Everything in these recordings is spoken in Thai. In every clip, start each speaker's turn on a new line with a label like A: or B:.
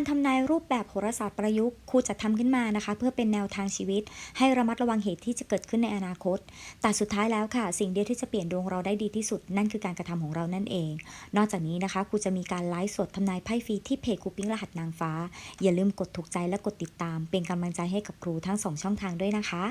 A: การทำนายรูปแบบโหราศาสตร์ประยุกต์ครูจัดทำขึ้นมานะคะ เพื่อเป็นแนวทางชีวิต ให้ระมัดระวังเหตุที่จะเกิดขึ้นในอนาคต แต่สุดท้ายแล้วค่ะ สิ่งเดียวที่จะเปลี่ยนดวงเราได้ดีที่สุด นั่นคือการกระทำของเรานั่นเอง นอกจากนี้นะคะครูจะมีการไลฟ์สดทำนายไพ่ฟรีที่เพจครูปิ้งรหัสนางฟ้า อย่าลืมกดถูกใจและกดติดตาม เป็นกำลังใจให้กับครูทั้งสองช่องทางด้วยนะคะ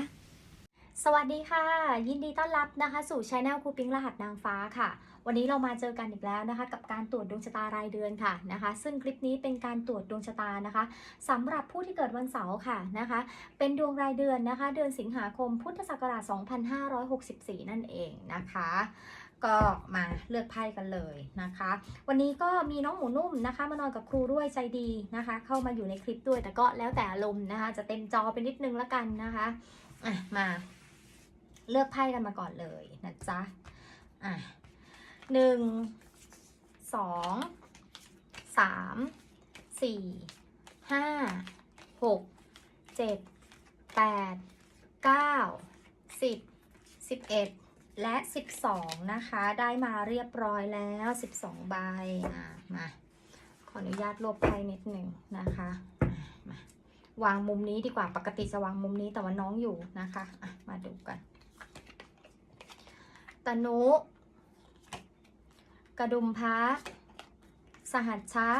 A: สวัสดีค่ะ ยินดีต้อนรับนะคะ สู่ช anel ครูปิ้งรหัสนางฟ้าค่ะ วันนี้เรามาเจอกันอีกแล้วนะคะ กับการตรวจดวงชะตารายเดือนค่ะนะคะ ซึ่งคลิปนี้เป็นการตรวจดวงชะตานะคะสำหรับผู้ที่เกิดวันเสาร์ค่ะนะคะ เป็นดวงรายเดือนนะคะ เดือนสิงหาคมพุทธศักราช 2564 นั่นเองนะคะก็มาเลือกไพ่กันเลยนะคะ วันนี้ก็มีน้องหมูนุ่มนะคะ มานอนกับครูด้วยใจดีนะคะ เข้ามาอยู่ในคลิปด้วยแต่ก็แล้วแต่อารมณ์นะคะ จะเต็มจอไปนิดนึงละกันนะคะอะมาเลือกไพ่กันมาก่อนเลยนะจ๊ะอะ หนึ่งสองสามสี่ห้าหกเจ็ดแปดเก้าสิบสิบเอ็ดและสิบสองนะคะ ได้มาเรียบร้อยแล้วสิบสองใบอะมาขออนุญาตลบไพ่นิดหนึ่งนะคะอะมาวางมุมนี้ดีกว่าปกติจะวางมุมนี้แต่ว่าน้องอยู่นะคะอะมาดูกันตนุ กระดุมพระสหัชชะ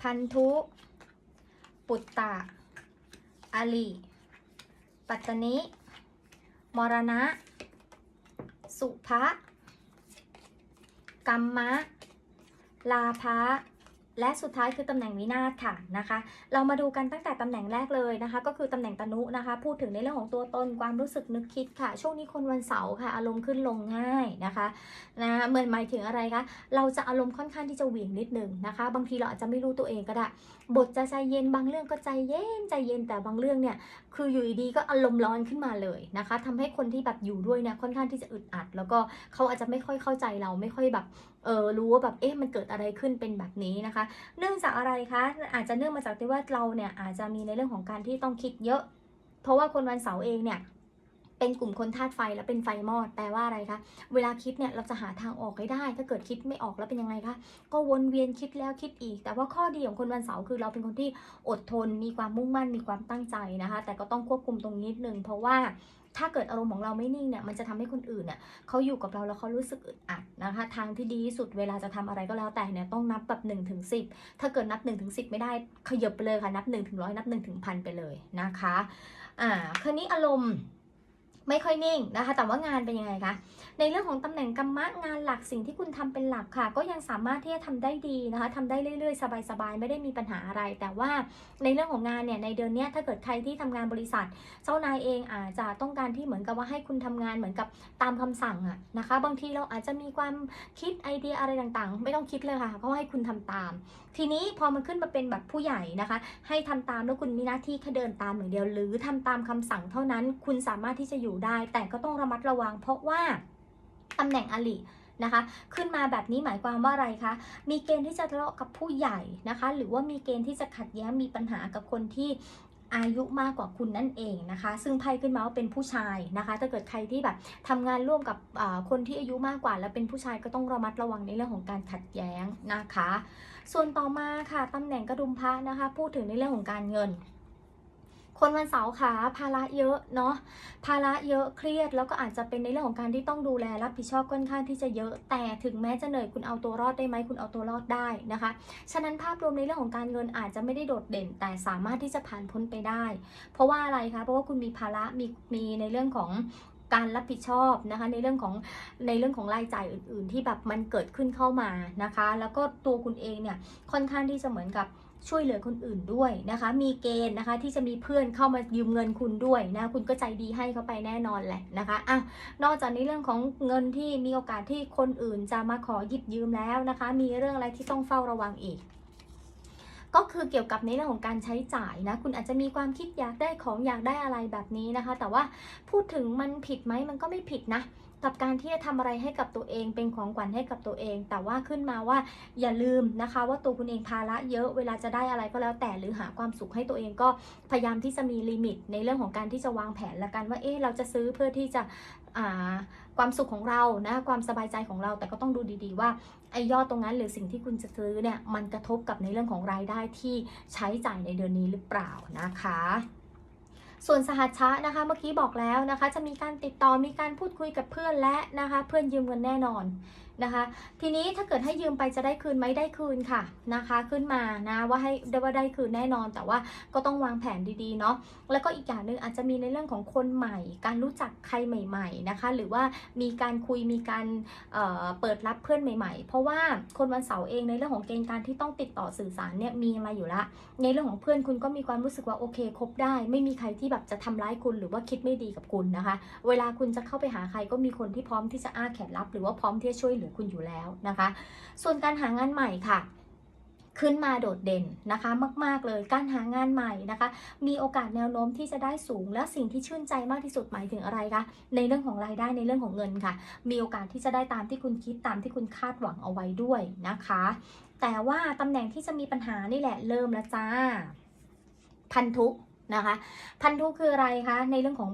A: พันธุ ปุตตะอลีปัตตนิ มรณะ สุภะกัมมะ ลาภะ และสุดท้ายคือตำแหน่งวินาศค่ะนะคะ เรามาดูกันตั้งแต่ตำแหน่งแรกเลยนะคะ ก็คือตำแหน่งตนุนะคะ พูดถึงในเรื่องของตัวตนความรู้สึกนึกคิดค่ะ ช่วงนี้คนวันเสาร์ค่ะ อารมณ์ขึ้นลงง่ายนะคะนะเหมือนหมายถึงอะไรคะเราจะอารมณ์ค่อนข้างที่จะเหวี่ยงนิดหนึ่งนะคะ บางทีเราอาจจะไม่รู้ตัวเองก็ได้ บทจะใจเย็นบางเรื่องก็ใจเย็นใจเย็นแต่บางเรื่องเนี่ยคืออยู่ดีๆก็อารมณ์ร้อนขึ้นมาเลยนะคะทำให้คนที่แบบอยู่ด้วยเนี่ยค่อนข้างที่จะอึดอัด แล้วก็เขาอาจจะไม่ค่อยเข้าใจเราไม่ค่อยแบบเออรู้ว่าแบบเอ๊ะมันเกิดอะไรขึ้นเป็นแบบนี้นะคะเนื่องจากอะไรคะ อาจจะเนื่องมาจากที่ว่าเราเนี่ยอาจจะมีในเรื่องของการที่ต้องคิดเยอะ เพราะว่าคนวันเสาร์เองเนี่ย เป็นกลุ่มคนธาตุไฟและเป็นไฟมอดแปลว่าอะไรคะเวลาคิดเนี่ยเราจะหาทางออกให้ได้ ถ้าเกิดคิดไม่ออกแล้วเป็นยังไงคะก็วนเวียนคิดแล้วคิดอีก แต่ว่าข้อดีของคนวันเสาร์คือเราเป็นคนที่อดทน มีความมุ่งมั่นมีความตั้งใจนะคะ แต่ก็ต้องควบคุมตรงนี้นิดนึงเพราะว่าถ้าเกิดอารมณ์ของเราไม่นิ่งเนี่ยมันจะทำให้คนอื่นเนี่ยเขาอยู่กับเราแล้วเขารู้สึกอึดอัดนะคะ ทางที่ดีที่สุดเวลาจะทำอะไรก็แล้วแต่เนี่ยต้องนับแบบ1นถึงสิถ้าเกิดนับ1นถึงสิไม่ได้ขยับไปเลยค่ะนับ1นถึงร้อยนับ1นถึงพันไปเลยนะคะอ่าคราวนี้อารมณ์ ไม่ค่อยนิ่งนะคะ แต่ว่างานเป็นยังไงคะ ในเรื่องของตำแหน่งกรรมะงานหลักสิ่งที่คุณทำเป็นหลักค่ะ ก็ยังสามารถที่จะทำได้ดีนะคะทำได้เรื่อยๆ สบายๆ ไม่ได้มีปัญหาอะไร แต่ว่าในเรื่องของงานเนี่ยในเดือนนี้ถ้าเกิดใครที่ทำงานบริษัท เจ้านายเองอาจจะต้องการที่เหมือนกับว่าให้คุณทำงานเหมือนกับตามคำสั่งอะนะคะ บางทีเราอาจจะมีความคิดไอเดียอะไรต่างๆ ไม่ต้องคิดเลยค่ะเขาให้คุณทำตาม ทีนี้พอมันขึ้นมาเป็นแบบผู้ใหญ่นะคะ ให้ทำตามแล้วคุณมีหน้าที่แค่เดินตามอย่างเดียว หรือทำตามคำสั่งเท่านั้น คุณสามารถที่จะอยู่ได้ แต่ก็ต้องระมัดระวัง เพราะว่าตำแหน่งอลินะคะขึ้นมาแบบนี้หมายความว่าอะไรคะ มีเกณฑ์ที่จะทะเลาะกับผู้ใหญ่นะคะ หรือว่ามีเกณฑ์ที่จะขัดแย้งมีปัญหากับคนที่ อายุมากกว่าคุณนั่นเองนะคะ ซึ่งไพ่ขึ้นมาว่าเป็นผู้ชายนะคะ ถ้าเกิดใครที่แบบทำงานร่วมกับคนที่อายุมากกว่า แล้วเป็นผู้ชายก็ต้องระมัดระวังในเรื่องของการขัดแย้งนะคะ ส่วนต่อมาค่ะตำแหน่งกระดุมพระนะคะ พูดถึงในเรื่องของการเงิน คนวันเสาร์ขาภาระเยอะเนาะภาระเยอะเครียด แล้วก็อาจจะเป็นในเรื่องของการที่ต้องดูแลรับผิดชอบค่อนข้างที่จะเยอะ แต่ถึงแม้จะเหนื่อยคุณเอาตัวรอดได้ไหมคุณเอาตัวรอดได้นะคะ ฉะนั้นภาพรวมในเรื่องของการเงินอาจจะไม่ได้โดดเด่น แต่สามารถที่จะผ่านพ้นไปได้ เพราะว่าอะไรคะเพราะว่าคุณมีภาระมีมีในเรื่องของการรับผิดชอบนะคะในเรื่องของในเรื่องของรายจ่ายอื่น ๆ ที่แบบมันเกิดขึ้นเข้ามานะคะ แล้วก็ตัวคุณเองเนี่ยค่อนข้างที่จะเหมือนกับ ช่วยเหลือคนอื่นด้วยนะคะ มีเกณฑ์นะคะที่จะมีเพื่อนเข้ามายืมเงินคุณด้วยนะ คุณก็ใจดีให้เขาไปแน่นอนแหละนะคะอะนอกจากในเรื่องของเงินที่มีโอกาสที่คนอื่นจะมาขอหยิบยืมแล้วนะคะ มีเรื่องอะไรที่ต้องเฝ้าระวังอีกก็คือเกี่ยวกับในเรื่องของการใช้จ่ายนะ คุณอาจจะมีความคิดอยากได้ของอยากได้อะไรแบบนี้นะคะ แต่ว่าพูดถึงมันผิดไหมมันก็ไม่ผิดนะ กับการที่จะทำอะไรให้กับตัวเองเป็นของขวัญให้กับตัวเอง แต่ว่าขึ้นมาว่าอย่าลืมนะคะ ว่าตัวคุณเองภาระเยอะเวลาจะได้อะไรก็แล้วแต่หรือหาความสุขให้ตัวเองก็พยายามที่จะมีลิมิต ในเรื่องของการที่จะวางแผนละกันว่าเอ๊ะเราจะซื้อเพื่อที่จะอ่าความสุขของเรานะความสบายใจของเราแต่ก็ต้องดูดีๆว่าไอ้ยอดตรงนั้นหรือสิ่งที่คุณจะซื้อเนี่ยมันกระทบกับในเรื่องของรายได้ที่ใช้จ่ายในเดือนนี้หรือเปล่านะคะ ส่วนสหัชชะนะคะ เมื่อกี้บอกแล้วนะคะ จะมีการติดต่อมีการพูดคุยกับเพื่อนและนะคะ เพื่อนยืมเงินแน่นอนนะคะ ทีนี้ถ้าเกิดให้ยืมไปจะได้คืนไหมได้คืนค่ะนะคะ ขึ้นมานะว่าให้ได้ว่าได้คืนแน่นอน แต่ว่าก็ต้องวางแผนดีๆเนาะแล้วก็อีกอย่างหนึ่งอาจจะมีในเรื่องของคนใหม่ การรู้จักใครใหม่ ๆนะคะ หรือว่ามีการคุยมีการเเปิดรับเพื่อนใหม่ ๆ เพราะว่าคนวันเสาร์เองในเรื่องของเกณฑ์การที่ต้องติดต่อสื่อสารเนี่ยมีมาอยู่ละในเรื่องของเพื่อนคุณก็มีความรู้สึกว่าโอเคคบได้ ไม่มีใครที่แบบจะทำร้ายคุณหรือว่าคิดไม่ดีกับคุณนะคะ เวลาคุณจะเข้าไปหาใครก็มีคนที่พร้อมที่จะอ้าแขนรับ หรือว่าพร้อมที่จะช่วยเหลือคุณอยู่แล้วนะคะ ส่วนการหางานใหม่ค่ะขึ้นมาโดดเด่นนะคะมากๆเลยการหางานใหม่นะคะ มีโอกาสแนวโน้มที่จะได้สูง และสิ่งที่ชื่นใจมากที่สุดหมายถึงอะไรคะในเรื่องของรายได้ในเรื่องของเงินค่ะ มีโอกาสที่จะได้ตามที่คุณคิดตามที่คุณคาดหวังเอาไว้ด้วยนะคะ แต่ว่าตำแหน่งที่จะมีปัญหานี่แหละเริ่มแล้วจ้า พันธุ นะคะ พันธุคืออะไรคะในเรื่องของ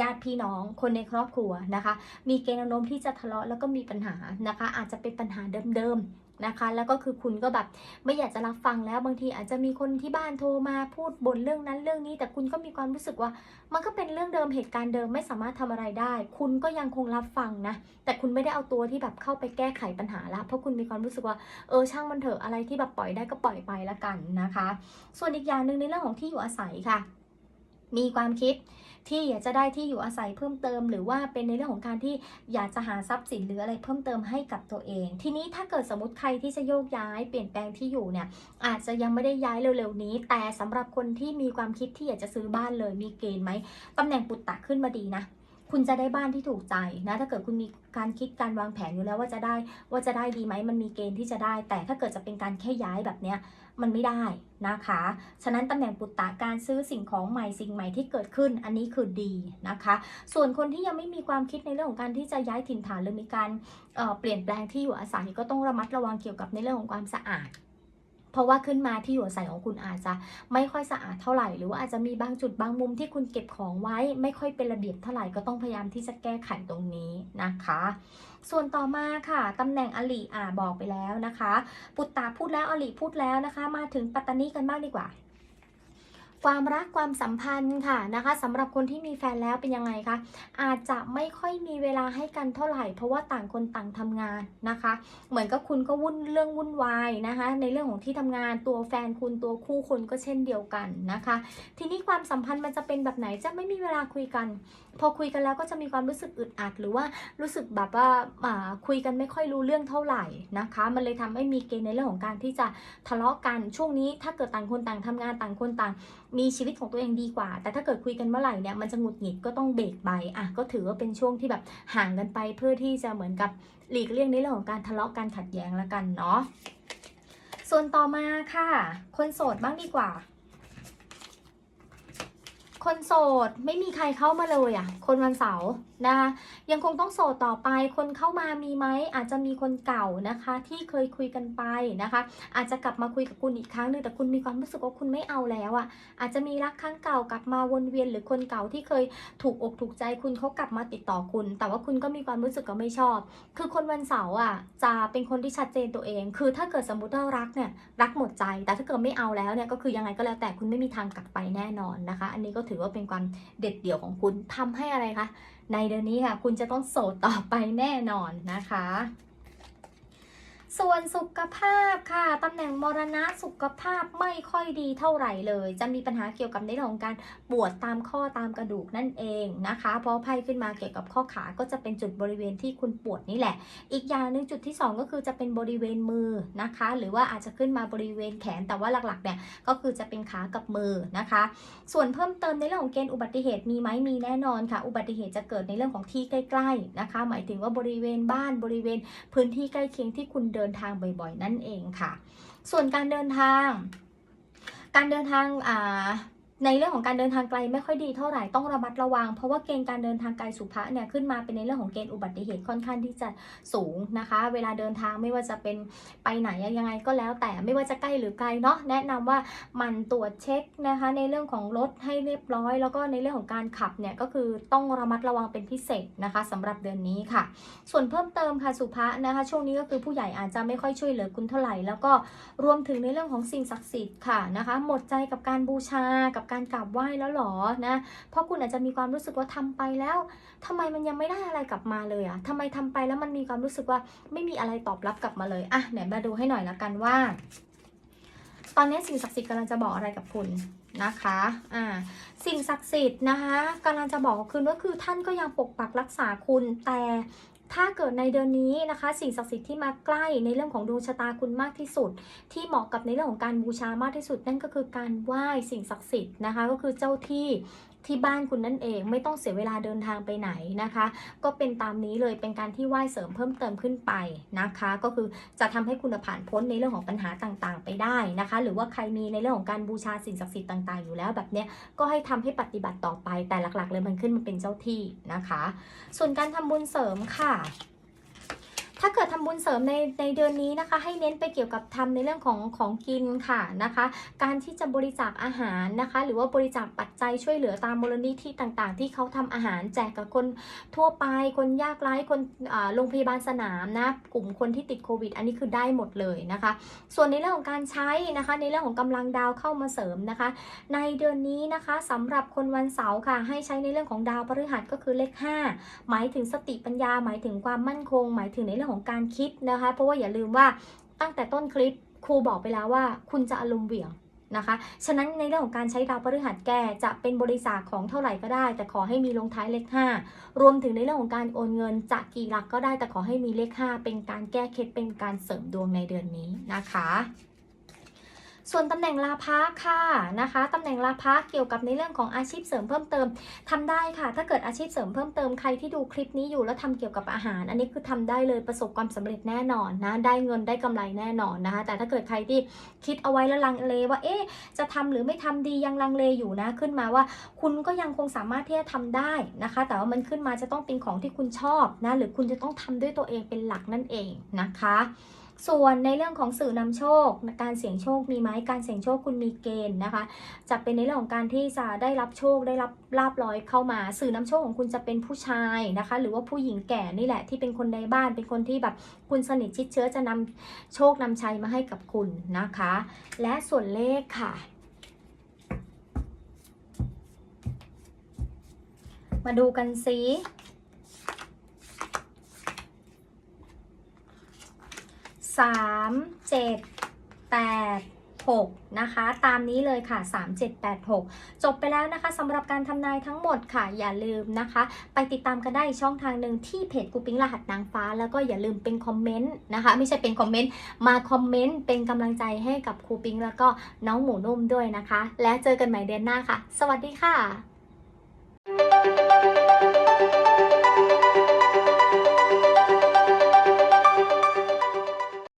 A: ญาติพี่น้องคนในครอบครัวนะคะ มีเกณฑ์แนวโน้มที่จะทะเลาะแล้วก็มีปัญหานะคะ อาจจะเป็นปัญหาเดิมๆ นะคะ แล้วก็คือคุณก็แบบไม่อยากจะรับฟังแล้วบางทีอาจจะมีคนที่บ้านโทรมาพูดบ่นเรื่องนั้นเรื่องนี้ แต่คุณก็มีความรู้สึกว่า มันก็เป็นเรื่องเดิมเหตุการณ์เดิมไม่สามารถทำอะไรได้ คุณก็ยังคงรับฟังนะ แต่คุณไม่ได้เอาตัวที่แบบเข้าไปแก้ไขปัญหาละเพราะคุณมีความรู้สึกว่าเออช่างมันเถอะอะไรที่แบบปล่อยได้ก็ปล่อยไปละกันนะคะ ส่วนอีกอย่างหนึ่งในเรื่องของที่อยู่อาศัยค่ะ มีความคิด ที่อยากจะได้ที่อยู่อาศัยเพิ่มเติม หรือว่าเป็นในเรื่องของการที่อยากจะหาทรัพย์สินหรืออะไรเพิ่มเติมให้กับตัวเอง ทีนี้ถ้าเกิดสมมติใครที่จะโยกย้ายเปลี่ยนแปลงที่อยู่เนี่ยอาจจะยังไม่ได้ย้ายเร็วๆนี้ แต่สำหรับคนที่มีความคิดที่อยากจะซื้อบ้านเลยมีเกณฑ์ไหมตำแหน่งปุตตะขึ้นมาดีนะ คุณจะได้บ้านที่ถูกใจนะ ถ้าเกิดคุณมีการคิดการวางแผนอยู่แล้วว่าจะได้ว่าจะได้ดีไหมมันมีเกณฑ์ที่จะได้ แต่ถ้าเกิดจะเป็นการแค่ย้ายแบบเนี้ยมันไม่ได้นะคะ ฉะนั้นตำแหน่งปุตตะการซื้อสิ่งของใหม่สิ่งใหม่ที่เกิดขึ้นอันนี้คือดีนะคะ ส่วนคนที่ยังไม่มีความคิดในเรื่องของการที่จะย้ายถิ่นฐานหรือมีการเเปลี่ยนแปลงที่อยู่อาศัยก็ต้องระมัดระวังเกี่ยวกับในเรื่องของความสะอาด เพราะว่าขึ้นมาที่อยู่อาศัยของคุณอาจจะไม่ค่อยสะอาดเท่าไหร่ หรือว่าอาจจะมีบางจุดบางมุมที่คุณเก็บของไว้ ไม่ค่อยเป็นระเบียบเท่าไหร่ก็ต้องพยายามที่จะแก้ไขตรงนี้นะคะ ส่วนต่อมาค่ะตำแหน่งอลีอ่าบอกไปแล้วนะคะ ปุตตาพูดแล้วอลีพูดแล้วนะคะ มาถึงปัตตานีกันบ้างดีกว่า ความรักความสัมพันธ์ค่ะนะคะสำหรับคนที่มีแฟนแล้วเป็นยังไงคะอาจจะไม่ค่อยมีเวลาให้กันเท่าไหร่ เพราะว่าต่างคนต่างทำงานนะคะ เหมือนกับคุณก็วุ่นเรื่องวุ่นวายนะคะ ในเรื่องของที่ทำงานตัวแฟนคุณตัวคู่คุณก็เช่นเดียวกันนะคะ ทีนี้ความสัมพันธ์มันจะเป็นแบบไหนจะไม่มีเวลาคุยกัน พอคุยกันแล้วก็จะมีความรู้สึกอึดอัด หรือว่ารู้สึกแบบว่าาคุยกันไม่ค่อยรู้เรื่องเท่าไหร่นะคะ มันเลยทำให้มีเกณฑ์ในเรื่องของการที่จะทะเลาะกันช่วงนี้ถ้าเกิดต่างคนต่างทำงานต่างคนต่าง มีชีวิตของตัวเองดีกว่า แต่ถ้าเกิดคุยกันเมื่อไหร่เนี่ยมันจะหงุดหงิดก็ต้องเบรกไปอะก็ถือว่าเป็นช่วงที่แบบห่างกันไปเพื่อที่จะเหมือนกับหลีกเลี่ยงในเรื่องของการทะเลาะกันขัดแย้งแล้วกันเนาะส่วนต่อมาค่ะ คนโสดบ้างดีกว่า คนโสดไม่มีใครเข้ามาเลยอะ คนวันเสาร์นะคะยังคงต้องโสดต่อไปคนเข้ามามีไหมอาจจะมีคนเก่านะคะ ที่เคยคุยกันไปนะคะ อาจจะกลับมาคุยกับคุณอีกครั้งหนึ่งแต่คุณมีความรู้สึกว่าคุณไม่เอาแล้วอะอาจจะมีรักครั้งเก่ากลับมาวนเวียนหรือคนเก่าที่เคยถูกอกถูกใจคุณเขากลับมาติดต่อคุณ แต่ว่าคุณก็มีความรู้สึกก็ไม่ชอบ คือคนวันเสาร์อะจะเป็นคนที่ชัดเจนตัวเอง คือถ้าเกิดสมมติว่ารักเนี่ยรักหมดใจ แต่ถ้าเกิดไม่เอาแล้วเนี่ยก็คือยังไงก็แล้วแต่คุณไม่มีทางกลับไปแน่นอนนะคะ อันนี้ก็ถือว่าเป็นความเด็ดเดี่ยวของคุณทำให้อะไรคะ ในเดือนนี้ค่ะ คุณจะต้องโสดต่อไปแน่นอนนะคะ ส่วนสุขภาพค่ะตำแหน่งมรณะสุขภาพไม่ค่อยดีเท่าไหร่เลย จะมีปัญหาเกี่ยวกับในเรื่องของการปวดตามข้อตามกระดูกนั่นเองนะคะ เพราะไพ่ขึ้นมาเกี่ยวกับข้อขาก็จะเป็นจุดบริเวณที่คุณปวดนี่แหละ อีกอย่างหนึ่งจุดที่ 2 ก็คือจะเป็นบริเวณมือนะคะ หรือว่าอาจจะขึ้นมาบริเวณแขนแต่ว่าหลักๆเนี่ยก็คือจะเป็นขากับมือนะคะ ส่วนเพิ่มเติมในเรื่องของเกณฑ์อุบัติเหตุมีไหมมีแน่นอนค่ะ อุบัติเหตุจะเกิดในเรื่องของที่ใกล้ ๆนะคะ หมายถึงว่าบริเวณบ้านบริเวณพื้นที่ใกล้เคียงที่คุณเดินนทางบ่อยๆ นั่นเองค่ะ ส่วนการเดินทาง การเดินทางอ่า ในเรื่องของการเดินทางไกลไม่ค่อยดีเท่าไหร่ต้องระมัดระวัง เพราะว่าเกณฑ์การเดินทางไกลสุภะเนี่ยขึ้นมาเป็นในเรื่องของเกณฑ์อุบัติเหตุค่อนข้างที่จะสูงนะคะ เวลาเดินทางไม่ว่าจะเป็นไปไหนยังไงก็แล้ว แต่ไม่ว่าจะใกล้หรือไกลเนาะแนะนำว่ามันตรวจเช็คนะคะ ในเรื่องของรถให้เรียบร้อย แล้วก็ในเรื่องของการขับเนี่ยก็คือต้องระมัดระวังเป็นพิเศษนะคะสำหรับเดือนนี้ค่ะ ส่วนเพิ่มเติมค่ะสุภะนะคะ ช่วงนี้ก็คือผู้ใหญ่อาจจะไม่ค่อยช่วยเหลือคุณเท่าไหร่ แล้วก็รวมถึงในเรื่องของสิ่งศักดิ์สิทธิ์ค่ะนะคะ หมดใจกับการบูชากับการกราบไหว้แล้วหรอนะ เพราะคุณอาจจะมีความรู้สึกว่าทำไปแล้วทำไมมันยังไม่ได้อะไรกลับมาเลยอะทำไมทำไปแล้วมันมีความรู้สึกว่าไม่มีอะไรตอบรับกลับมาเลยอะเดี๋ยวมาดูให้หน่อยละกันว่า ตอนนี้สิ่งศักดิ์สิทธิ์กำลังจะบอกอะไรกับคุณนะคะ อ่า สิ่งศักดิ์สิทธิ์นะคะกำลังจะบอกคุณก็คือท่านก็ยังปกปักรักษาคุณแต่ ถ้าเกิดในเดือนนี้นะคะ สิ่งศักดิ์สิทธิ์ที่มาใกล้ในเรื่องของดวงชะตาคุณมากที่สุด ที่เหมาะกับในเรื่องของการบูชามากที่สุด นั่นก็คือการไหว้สิ่งศักดิ์สิทธิ์นะคะ ก็คือเจ้าที่ ที่บ้านคุณนั่นเอง ไม่ต้องเสียเวลาเดินทางไปไหนนะคะ ก็เป็นตามนี้เลยเป็นการที่ไหว้เสริมเพิ่มเติมขึ้นไปนะคะ ก็คือจะทำให้คุณผ่านพ้นในเรื่องของปัญหาต่างๆ ไปได้นะคะ หรือว่าใครมีในเรื่องของการบูชาสิ่งศักดิ์สิทธิ์ต่างๆ อยู่แล้วแบบเนี้ยก็ให้ทำให้ปฏิบัติต่อไปแต่หลักๆ เลยมันขึ้นมาเป็นเจ้าที่นะคะ ส่วนการทำบุญเสริมค่ะ ถ้าเกิดทำบุญเสริมในในเดือนนี้นะคะ ให้เน้นไปเกี่ยวกับทำในเรื่องของของกินค่ะนะคะ การที่จะบริจาคอาหารนะคะ หรือว่าบริจาคปัจจัยช่วยเหลือตามมูลนิธิต่างๆ ที่เขาทำอาหารแจกกับคนทั่วไป คนยากไร้คนอ่าโรงพยาบาลสนามนะกลุ่มคนที่ติดโควิด อันนี้คือได้หมดเลยนะคะ ส่วนในเรื่องของการใช้นะคะ ในเรื่องของกำลังดาวเข้ามาเสริมนะคะ ในเดือนนี้นะคะสำหรับคนวันเสาร์ค่ะ ให้ใช้ในเรื่องของดาวพฤหัสก็คือเลข 5 หมายถึงสติปัญญา หมายถึงความมั่นคง หมายถึงในเรื่องของการคิดนะคะ เพราะว่าอย่าลืมว่าตั้งแต่ต้นคลิปครูบอกไปแล้วว่า คุณจะอารมณ์เหวี่ยงนะคะ ฉะนั้นในเรื่องของการใช้ดาวพฤหัสแก่จะเป็นบริษัทของเท่าไหร่ก็ได้ แต่ขอให้มีลงท้ายเลข 5 รวมถึงในเรื่องของการโอนเงินจะกี่หลักก็ได้แต่ขอให้มีเลข 5 เป็นการแก้เคล็ดเป็นการเสริมดวงในเดือนนี้นะคะ ส่วนตำแหน่งลาภะค่ะนะคะตำแหน่งลาภะเกี่ยวกับในเรื่องของอาชีพเสริมเพิ่มเติมทำได้ค่ะ ถ้าเกิดอาชีพเสริมเพิ่มเติมใครที่ดูคลิปนี้อยู่แล้วทำเกี่ยวกับอาหาร อันนี้คือทำได้เลยประสบความสำเร็จแน่นอนนะได้เงินได้กำไรแน่นอนนะคะ แต่ถ้าเกิดใครที่คิดเอาไว้แล้วลังเลว่าเอ๊ะจะทำหรือไม่ทำดียังลังเลอยู่นะขึ้นมาว่า คุณก็ยังคงสามารถที่จะทำได้นะคะ แต่ว่ามันขึ้นมาจะต้องเป็นของที่คุณชอบนะหรือคุณจะต้องทำด้วยตัวเองเป็นหลักนั่นเองนะคะ ส่วนในเรื่องของสื่อนำโชค การเสี่ยงโชคมีไหมการเสี่ยงโชคคุณมีเกณฑ์นะคะ จะเป็นในเรื่องของการที่จะได้รับโชคได้รับลาบลอยเข้ามา สื่อนำโชคของคุณจะเป็นผู้ชายนะคะ หรือว่าผู้หญิงแก่นี่แหละที่เป็นคนในบ้าน เป็นคนที่แบบคุณสนิทชิดเชื้อจะนำโชคนำชัยมาให้กับคุณนะคะ และส่วนเลขค่ะมาดูกันซิ สามเจ็ดแปดหกนะคะตามนี้เลยค่ะ 3 7 8 6 จบไปแล้วนะคะสำหรับการทำนายทั้งหมดค่ะ อย่าลืมนะคะ ไปติดตามกันได้ช่องทางหนึ่งที่เพจกูปิ้งรหัสนางฟ้า แล้วก็อย่าลืมเป็นคอมเมนต์นะคะ ไม่ใช่เป็นคอมเมนต์มาคอมเมนต์เป็นกำลังใจให้กับครูปิ้งแล้วก็น้องหมูนุ่มด้วยนะคะ และเจอกันใหม่เดือนหน้าค่ะ สวัสดีค่ะ